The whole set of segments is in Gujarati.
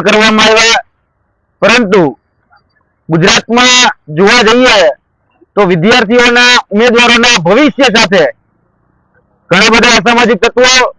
કલર કરવામાં આવ્યા. પરંતુ ગુજરાતમાં જોવા જઈએ તો વિદ્યાર્થીઓના ઉમેદવારોના ભવિષ્ય સાથે ઘણા બધા અસામાજિક તત્વો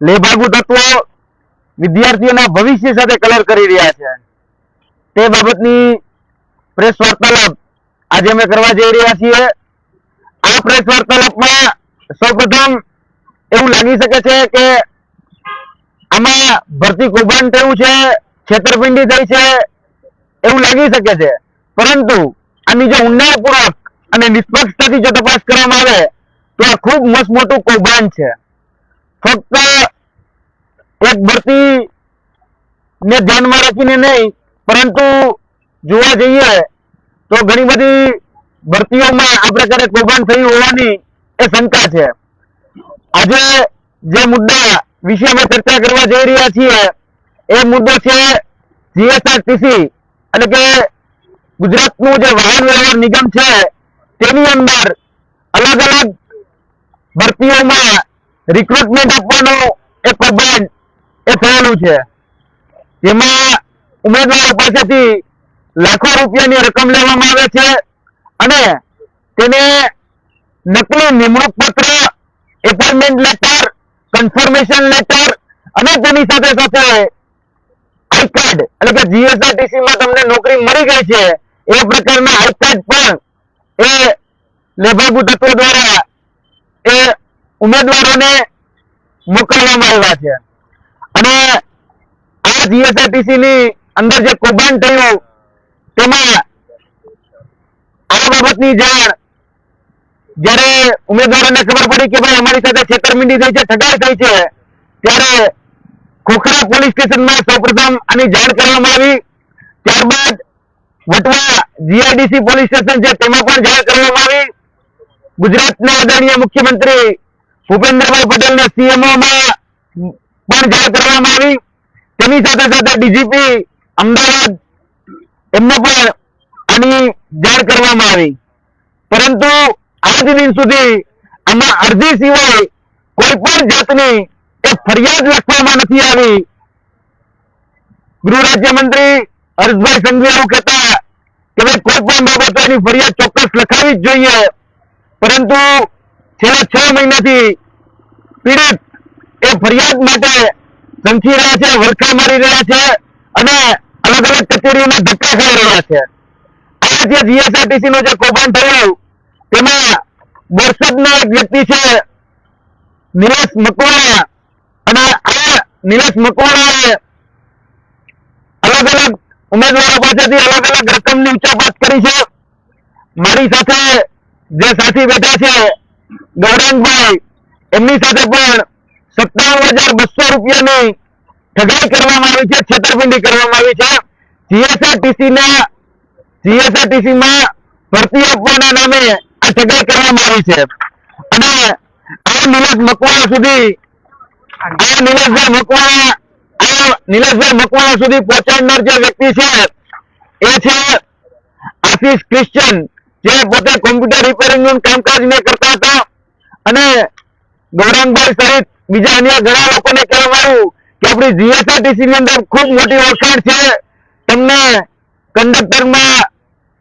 લેભાગુ તત્વો વિદ્યાર્થીઓના ભવિષ્ય સાથે કલર કરી રહ્યા છે. તે બાબતની પ્રેસ વાર્તાલાપ આજે અમે કરવા જઈ રહ્યા છીએ. આ પ્રેસ વાર્તાલાપમાં સૌપ્રથમ એવું લાગી શકે છે કે આમાં ભરતી કૌભાંડ થયું છે. છેતરપિંડી થઈ છે એવું લાગી શકે છે. પરંતુ આની જો ઊંડાણપૂર્વક અને નિષ્પક્ષતાથી જો તપાસ કરવામાં આવે, તો આ ખૂબ મસ્ત મોટું કૌભાંડ છે. ફક્ત એક ભરતી ને ધ્યાનમાં રાખીને નહીં, પરંતુ જોવા જઈએ તો ઘણી બધી ભરતીઓમાં આ પ્રકારે કૌભાંડ થયું હોવાની એ શંકા છે. આજે જે મુદ્દા વિશે અમે ચર્ચા કરવા જઈ રહ્યા છીએ એ મુદ્દો છે જીએસઆરટીસી. એટલે કે ગુજરાતનું જે વાહન વ્યવહાર નિગમ છે, તેની અંદર અલગ અલગ ભરતીઓમાં રિક્રુટમેન્ટ આપવાનો એ કૌભાંડ એ થયેલું છે. જેમાં ઉમેદવારો પાસેથી લાખો રૂપિયાની રકમ લેવામાં આવે છે અને તેને નકલી નિમણૂક પત્ર એપોઇન્ટમેન્ટ લેટર કન્ફર્મેશન લેટર અને તેની સાથે સાથે આઈ કાર્ડ એટલે કે જીએસઆરટીસી માં તમને નોકરી મળી ગઈ છે. એ પ્રકારના આઈ કાર્ડ પણ એ લેભાગુ તત્વો દ્વારા એ ઉમેદવારોને મોકલવામાં આવ્યા છે. અને આ જીએસઆરટીસી ની અંદર જે કૌભાંડ થયું, તેમાં આ બાબતની જાણ જ્યારે ઉમેદવારોને ખબર પડી કે ભાઈ અમારી સાથે છેતરમિંડી થઈ છે, ઠગાઈ થઈ છે, ત્યારે ખોખરા પોલીસ સ્ટેશનમાં સૌપ્રથમ આની જાણ કરવામાં આવી. ત્યારબાદ વટવા જીઆઈડીસી પોલીસ સ્ટેશન છે, તેમાં પણ જાણ કરવામાં આવી. ગુજરાતના આદરણીય મુખ્યમંત્રી ભૂપેન્દ્રભાઈ પટેલને સીએમઓમાં પણ જાણ કરવામાં આવી. તેની સાથે સાથે ડીજીપી અમદાવાદ, એમને પણ આની જાણ કરવામાં આવી. પરંતુ આજ દિન સુધી આમાં અરજી સિવાય કોઈ પણ જાતની એ ફરિયાદ લખવામાં નથી આવી. ગૃહ રાજ્યમંત્રી હર્ષભાઈ સંઘવી એવું કહેતા કે ભાઈ કોઈ પણ બાબતે એની ફરિયાદ ચોક્કસ લખાવી જ જોઈએ. પરંતુ છેલ્લા છ મહિનાથી પીડિત એ ફરિયાદ માટે સંખી રહ્યા છે, વરખા મારી રહ્યા છે અને અલગ અલગ કચેરીઓમાં ધક્કા ખાઈ રહ્યા છે. આ જે જીએસઆરટીસી નો જે કૌભાંડ થયું, તેમાં બોરસદનો એક વ્યક્તિ છે નિલેશ મકવાણા અને આ નિલેશ મકવાણાએ અલગ અલગ ઉમેદવારો પાસેથી અલગ અલગ રકમની ઉચાપત કરી છે. મારી સાથે જે સાથી બેઠા છે, ગૌરાંગભાઈ, એમની સાથે પણ સત્તાવન હજાર બસો રૂપિયાની ઠગાઈ કરવામાં આવી છે, છેતરપિંડી કરવામાં આવી છે. જીએસઆરટીસીના, જીએસઆરટીસીમાં ભરતી આપવાના નામે આ ઠગાઈ કરવામાં આવી છે. અને આ નિલેશ મકવાણા સુધી જે જે આપણી જીએસઆરટીસી ની અંદર ખૂબ મોટી ઓળખાણ છે. તમને કંડક્ટરમાં,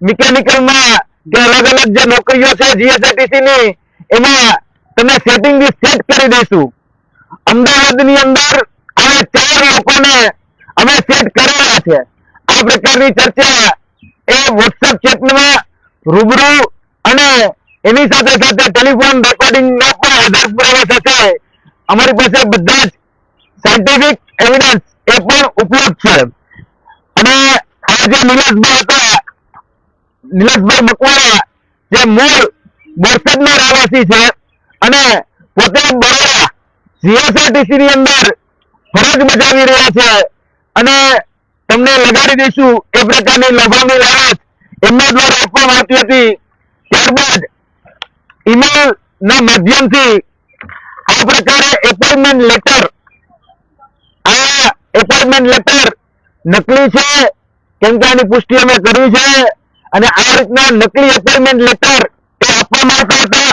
મિકેનિકલમાં કે અલગ અલગ જે નોકરીઓ છે જીએસઆરટીસી ની, એમાં તમે સેટિંગ સેટ કરી દઈશું. અમદાવાદની અંદર અમે ચાર લોકોને અમે સેટ કરેલા છે. આ પ્રકારની ચર્ચા એ વોટ્સએપ ચેટમાં રૂબરૂ અને એની સાથે સાથે ટેલિફોન રેકોર્ડિંગ ના પણ આધાર પુરાવા સાથે અમારી પાસે બધા જ સાયન્ટિફિક એવિડન્સ એ પણ ઉપલબ્ધ છે. અને આ જે નિલેશભાઈ હતા નિલેશભાઈ મકવાણા, જે મૂળ બોરસદના રહેવાસી છે અને પોતે બરોડા જીએસઆરટીસી ની અંદર ફરજ બજાવી રહ્યા છે. અને તમને લગાડી દઈશું એ પ્રકારની લોભામણી લાલચ. એમના દ્વારા આપવામાં આવતી હતી. ત્યારબાદ ઈમેલ ના માધ્યમથી આ પ્રકારે એપોઇન્ટમેન્ટ લેટર, આ એપોઇન્ટમેન્ટ લેટર નકલી છે, કેમ કે આની પુષ્ટિ અમે કરી છે અને આ રીતના નકલી એપોઇન્ટમેન્ટ લેટર એ આપવામાં આવતા હતા.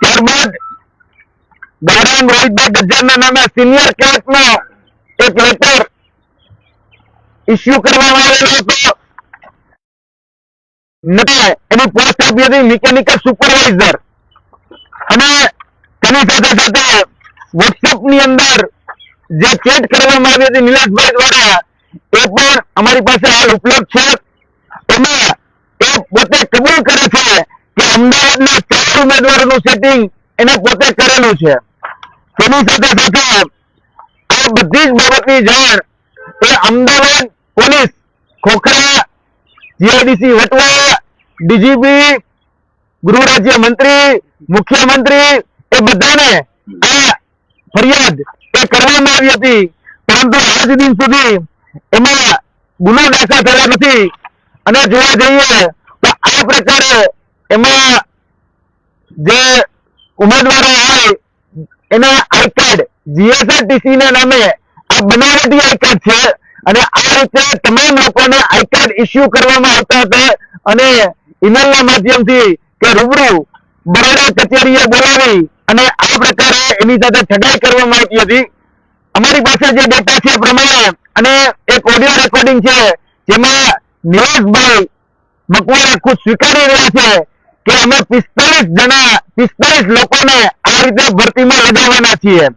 ત્યારબાદ ગૌરાંગ રોહિતભાઈ ગજ્જરના નામે સિનિયર ક્લાસનો એક લેટર ઇસ્યુ કરવામાં આવેલો હતો. એની પોસ્ટ આપી હતી મિકેનિકલ સુપરવાઇઝર અને તેની સાથે સાથે વોટ્સએપની અંદર જે ચેટ કરવામાં આવી હતી નિલેશભાઈ દ્વારા, એ પણ અમારી પાસે હાલ ઉપલબ્ધ છે. એમાં એ પોતે કબૂલ કરે છે કે અમદાવાદના ચાર ઉમેદવારોનું સેટિંગ એને પોતે કરેલું છે. તેની સાથે સાથે આ બધી જ બાબતની જાણ એ Ahmedabad police Khokhra GIDC Vatva, DGP, ગૃહ રાજ્ય મંત્રી, મુખ્યમંત્રી એ બધાને આ ફરિયાદ એ કરવામાં આવી હતી. પરંતુ આજ દિન સુધી એમાં ગુનો દાખલ થયા નથી. અને જોવા જઈએ તો આ પ્રકારે એમાં જે ઉમેદવારો હોય એના આઈ જીએસઆરટીસી ના નામે આ બનાવટી આઈ છે. અને આ રીતે તમામ લોકોને આઈ ઇસ્યુ કરવામાં આવતા હતા. અને ઇમેલના માધ્યમથી કે રૂબરૂ બરોડા કચેરીએ બોલાવી અને આ પ્રકારે એની સાથે ઠગાઈ કરવામાં આવતી હતી. અમારી પાસે જે ડેટા છે પ્રમાણે અને એક ઓડિયો રેકોર્ડિંગ છે જેમાં નિવાસભાઈ મકવાણા ખુદ સ્વીકારી રહ્યા છે. કે અમે પિસ્તાલીસ જણા પિસ્તાલીસ લોકોને આ રીતે ભરતીમાં લગાવવાના છીએ.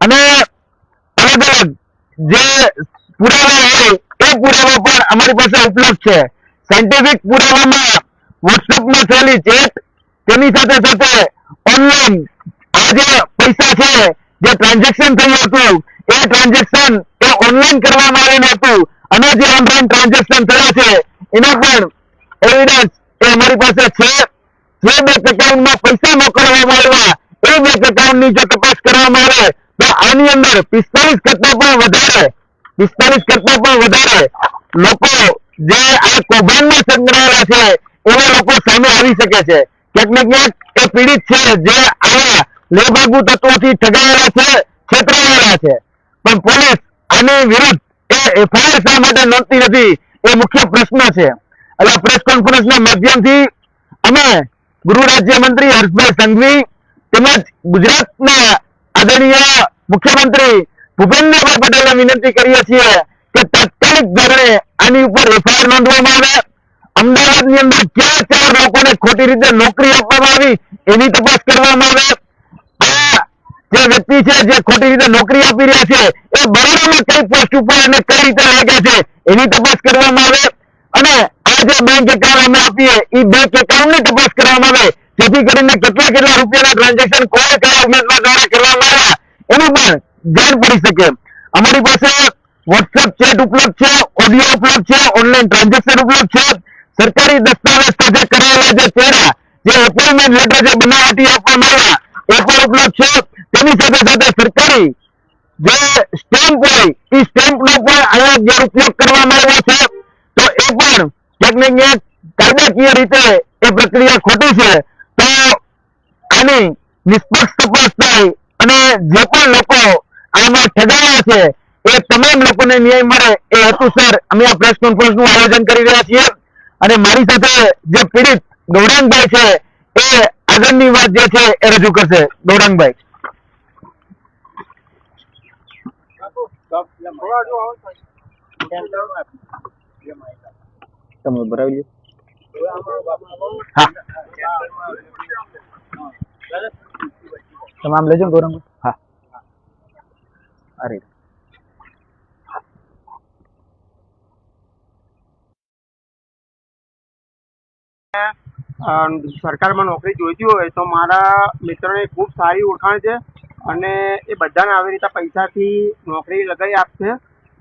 અને અલગ અલગ જે પુરાવા હોય, એ પુરાવા પણ અમારી પાસે ઉપલબ્ધ છે. સાયન્ટિફિક પુરાવામાં વોટ્સઅપમાં થયેલી ચેટ તેની સાથે સાથે ઓનલાઈન આ જે પૈસા છે, જે ટ્રાન્ઝેક્શન થયું હતું, એ ટ્રાન્ઝેક્શન એ ઓનલાઈન કરવામાં આવેલું હતું. અને જે ઓનલાઈન ટ્રાન્ઝેક્શન થયા છે, એના પણ એવિડન્સ એ અમારી પાસે છે. જે બેંક એકાઉન્ટમાં પૈસા મોકલવામાં આવ્યા, એ બેંક એકાઉન્ટની જો તપાસ કરવામાં આવે, તો આની અંદર પિસ્તાલીસ કરતા પણ વધારે પિસ્તાલીસ કરતા પણ વધારે લોકો જે આ કૌભાંડમાં સંકળાયેલા છે, એવા લોકો સામે આવી શકે છે. ક્યાંક ને ક્યાંક એ પીડિત છે, જે આવા લેભાગુ તત્વોથી ઠગાયેલા છે, છેતરાયેલા છે. પણ પોલીસ આની વિરુદ્ધ એ એફઆઈઆર શા માટે નોંધતી નથી, એ મુખ્ય પ્રશ્ન છે. એટલે પ્રેસ કોન્ફરન્સના માધ્યમથી અમે ગૃહ રાજ્યમંત્રી હર્ષભાઈ સંઘવી તેમજ ગુજરાતના આદરણીય મુખ્યમંત્રી ભૂપેન્દ્રભાઈ પટેલને વિનંતી કરીએ છીએ કે તાત્કાલિક ધોરણે આની ઉપર એફઆઈઆર નોંધવામાં આવે. અમદાવાદની અંદર ક્યાં ચાર લોકોને ખોટી રીતે નોકરી આપવામાં આવી એની તપાસ કરવામાં આવે. આ જે વ્યક્તિ છે જે ખોટી રીતે નોકરી આપી રહ્યા છે, એ બરોડામાં કઈ પોસ્ટ ઉપર અને કઈ રીતે લાગ્યા છે એની તપાસ કરવામાં આવે. અને આ જે બેંક એકાઉન્ટ અમે આપીએ એ બેંક એકાઉન્ટની તપાસ કરવામાં આવે. જેથી કરીને કેટલા કેટલા રૂપિયાના ટ્રાન્ઝેક્શન કોને કયા ઉમેદવાર દ્વારા કરવામાં આવ્યા. એનું પણ જાણ પડી શકે. અમારી પાસે વોટ્સએપ ચેટ ઉપલબ્ધ છે ઓડિયો ઉપલબ્ધ છે ઓનલાઈન ટ્રાન્ઝેક્શન ઉપલબ્ધ છે. સરકારી દસ્તાવેજ સાથે કરાયેલા જે ચહેરા, જે એપોઇન્ટમેન્ટ લેટર જે બનાવટી આપવામાં આવ્યા, એ પણ ઉપલબ્ધ છે. તેની સાથે સાથે સરકારી જે સ્ટેમ્પ હોય એ સ્ટેમ્પ નો પણ અહીંયા ગેરઉપયોગ કરવામાં આવ્યો છે. તો એ પણ ક્યાંક ને ક્યાંક કાયદાકીય રીતે એ પ્રક્રિયા ખોટી છે તો આની નિષ્પક્ષ તપાસ થાય અને જે પણ લોકો આમાં ઠગાયા છે એ તમામ લોકોને ન્યાય મળે એ હેતુસર અમે આ પ્રેસ કોન્ફરન્સનું આયોજન કરી રહ્યા છીએ. અને મારી સાથે જે પીડિત ગૌરાંગભાઈ છે એ આગળની વાત જે છે એ રજૂ કરશે. ગૌરાંગભાઈ. તમે ભરાવી લો હા તમે આમ લેજો ને ગોરંગ હા અરે અ, સરકારમાં નોકરી જોઈતી હોય તો મારા મિત્રને ખૂબ સારી ઓળખાણ છે અને એ બધાને આવી રીતે પૈસાથી નોકરી લગાવી આપશે.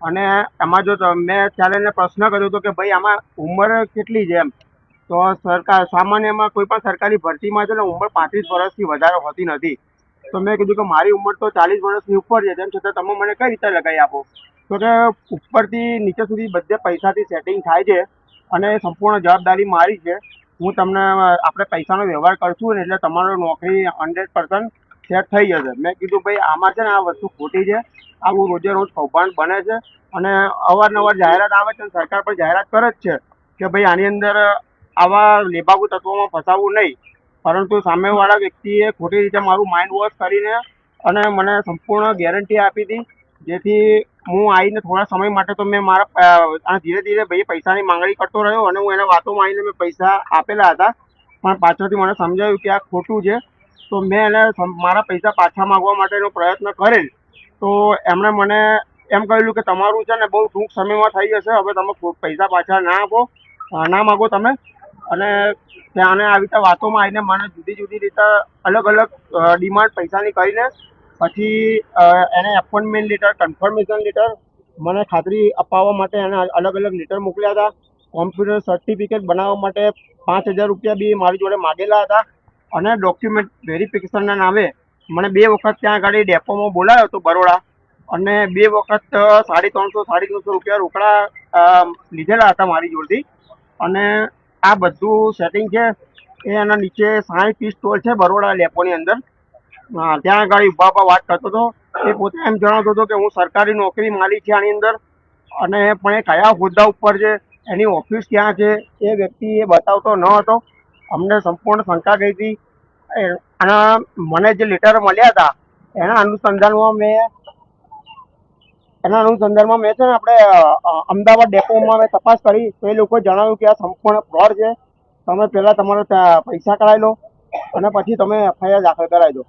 અને એમાં જો તમે ત્યારે એને પ્રશ્ન કર્યો હતો કે ભાઈ આમાં ઉંમર કેટલી છે એમ. તો સરકાર સામાન્યમાં કોઈ પણ સરકારી ભરતીમાં છે ને ઉંમર પાંત્રીસ વર્ષથી વધારે હોતી નથી. તો મેં કીધું કે મારી ઉંમર તો ચાલીસ વર્ષની ઉપર છે, તેમ છતાં તમે મને કઈ રીતે લગાવી આપો? તો કે ઉપરથી નીચે સુધી બધે પૈસાથી સેટિંગ થાય છે અને સંપૂર્ણ જવાબદારી મારી છે. હું તમને આપણે પૈસાનો વ્યવહાર કરશું ને એટલે તમારો નોકરી હંડ્રેડ પર્સન્ટ સેટ થઈ જશે. મેં કીધું ભાઈ આમાં છે ને આ વસ્તુ ખોટી છે. આવું રોજે રોજ કૌભાંડ બને છે અને અવારનવાર જાહેરાત આવે છે અને સરકાર પણ જાહેરાત કરે જ છે કે ભાઈ આની અંદર આવા લેભાગુ તત્વોમાં ફસાવવું નહીં. પરંતુ સામેવાળા વ્યક્તિએ ખોટી રીતે મારું માઇન્ડ વોશ કરીને અને મને સંપૂર્ણ ગેરંટી આપી હતી જેથી હું આવીને થોડા સમય માટે તો મેં મારા ધીરે ધીરે ભાઈ પૈસાની માંગણી કરતો રહ્યો અને હું એને વાતોમાં આવીને મેં પૈસા આપેલા હતા. પણ પાછળથી મને સમજાયું કે આ ખોટું છે. તો મેં એને મારા પૈસા પાછા માંગવા માટેનો પ્રયત્ન કરેલ. તો એમણે મને એમ કહેલું કે તમારું છે ને બહુ ટૂંક સમયમાં થઈ જશે, હવે તમે પૈસા પાછા ના આપો ના માગો તમે. અને ત્યાંને આવી રીતે વાતોમાં આવીને મને જુદી જુદી રીતે અલગ અલગ ડિમાન્ડ પૈસાની કરીને પછી એને એપોઇન્ટમેન્ટ લેટર કન્ફર્મેશન લેટર મને ખાતરી અપાવવા માટે એને અલગ અલગ લેટર મોકલ્યા હતા. કોમ્પ્યુટર સર્ટિફિકેટ બનાવવા માટે પાંચ હજાર રૂપિયા બી મારી જોડે માગેલા હતા. અને ડોક્યુમેન્ટ વેરિફિકેશનના નામે મને બે વખત ત્યાં આગળ ડેપોમાં બોલાયો હતો બરોડા અને બે વખત સાડી ત્રણસો સાડી ત્રણસો રૂપિયા રોકડા લીધેલા હતા મારી જોડથી. અને આ બધું સેટિંગ છે એ એના નીચે સાંઈ પીસ સ્ટોલ છે બરોડા ડેપોની અંદર. ત્યાં આગળ ઊભા ઊભા વાત કરતો હતો. એ પોતે એમ જણાવતો હતો કે હું સરકારી નોકરી માલી છે આની અંદર અને પણ એ કયા હોદ્દા ઉપર છે, એની ઓફિસ ક્યાં છે એ વ્યક્તિ એ બતાવતો ન હતો. અમને સંપૂર્ણ શંકા ગઈ હતી અને મને જે લેટર મળ્યા હતા, એના અનુસંધાનમાં મેં, એના અનુસંધાનમાં મેં છે ને આપણે અમદાવાદ ડેપોમાં મેં તપાસ કરી. તો એ લોકોએ જણાવ્યું કે આ સંપૂર્ણ ફ્રોડ છે. તમે પહેલાં તમારા પૈસા કઢાવી લો અને પછી તમે એફઆઈઆર દાખલ કરાવી દો.